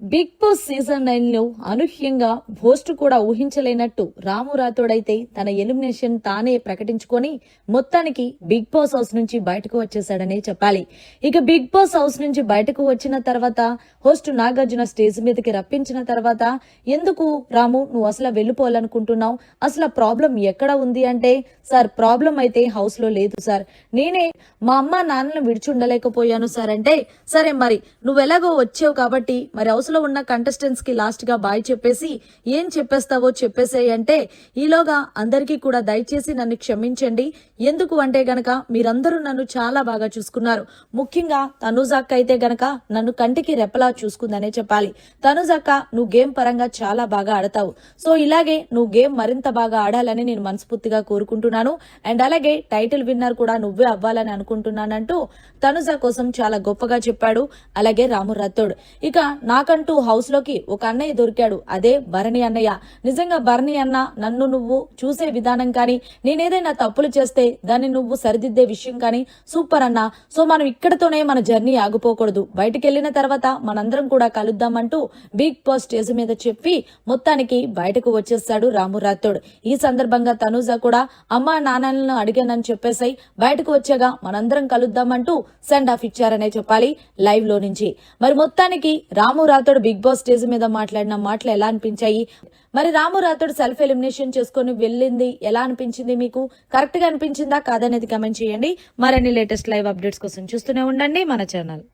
Big boss season నైన్లో అనూహ్యంగా host కూడా ఊహించలేనట్టు రాము రాథోడైతే తన ఎలిమినేషన్ తానే ప్రకటించుకొని మొత్తానికి బిగ్ బాస్ హౌస్ నుంచి బయటకు వచ్చేసాడనే చెప్పాలి. ఇక బిగ్ బాస్ హౌస్ నుంచి బయటకు వచ్చిన తర్వాత హోస్ట్ నాగార్జున స్టేజ్ మీదకి రప్పించిన తర్వాత ఎందుకు రాము నువ్వు అసలు వెళ్ళిపోవాలనుకుంటున్నావు? అసలు ప్రాబ్లం ఎక్కడ ఉంది అంటే సార్ ప్రాబ్లం అయితే హౌస్లో లేదు సార్. నేనే మా అమ్మ నాన్నను విడిచి ఉండలేకపోయాను సార్ అంటే సరే మరి నువ్వు ఎలాగో వచ్చావు కాబట్టి మరి హౌస్ లో ఉన్న కంటెస్టెంట్స్కి లాస్ట్గా బాయ్ చెప్పేసి ఏం చెప్పేస్తావో చెప్పేసేయంటే ఈలోగా అందరికీ కూడా దయచేసి నన్ను క్షమించండి. ఎందుకు అంటే గనక మీరందరూ నన్ను చాలా బాగా చూసుకున్నారు. ముఖ్యంగా తనుజాక్క అయితే గనక నన్ను కంటికి రెప్పలా చూసుకుందనే చెప్పాలి. తనుజాక్క నువ్వు గేమ్ పరంగా చాలా బాగా ఆడతావు. సో ఇలాగే నువ్వు గేమ్ మరింత బాగా ఆడాలని నేను మనస్ఫూర్తిగా కోరుకుంటున్నాను. అండ్ అలాగే టైటిల్ విన్నర్ కూడా నువ్వే అవ్వాలని అనుకుంటున్నానంటూ తనుజ కోసం చాలా గొప్పగా చెప్పాడు. అలాగే రాము రత్తోడ్ ఇక అంటూ హౌస్లోకి ఒక అన్నయ్య దొరికాడు. అదే భరణి అన్నయ్య. నిజంగా భరణి అన్న నన్ను నువ్వు చూసే విధానం కానీ నేనేదైనా తప్పులు చేస్తే దాన్ని నువ్వు సరిదిద్దే విషయం కానీ సూపర్ అన్న. సో మనం ఇక్కడతోనే మన జర్నీ ఆగిపోకూడదు. బయటికి వెళ్ళిన తర్వాత మనందరం కూడా కలుద్దామంటూ బిగ్ బాస్ స్టేజ్ మీద చెప్పి మొత్తానికి బయటకు వచ్చేస్తాడు రాము రాథోడ్. ఈ సందర్భంగా తనూజ కూడా అమ్మా నాన్నలను అడిగానని చెప్పేసాయి బయటకు వచ్చాగా మనందరం కలుద్దామంటూ సెండ్ ఆఫ్ ఇచ్చారనే చెప్పాలి లైవ్లో నుంచి. మరి మొత్తానికి Ramu Rathod Bigg Boss stage మీద మాట్లాడిన మాటలు ఎలా అనిపించాయి? మరి రాము రాథోడ్ సెల్ఫ్ ఎలిమినేషన్ చేసుకొని వెళ్ళింది ఎలా అనిపించింది మీకు? కరెక్ట్గా అనిపించిందా? కాదనేది కమెంట్ చేయండి. మరిన్ని లేటెస్ట్ లైవ్ అప్డేట్స్ కోసం చూస్తూనే ఉండండి మన ఛానల్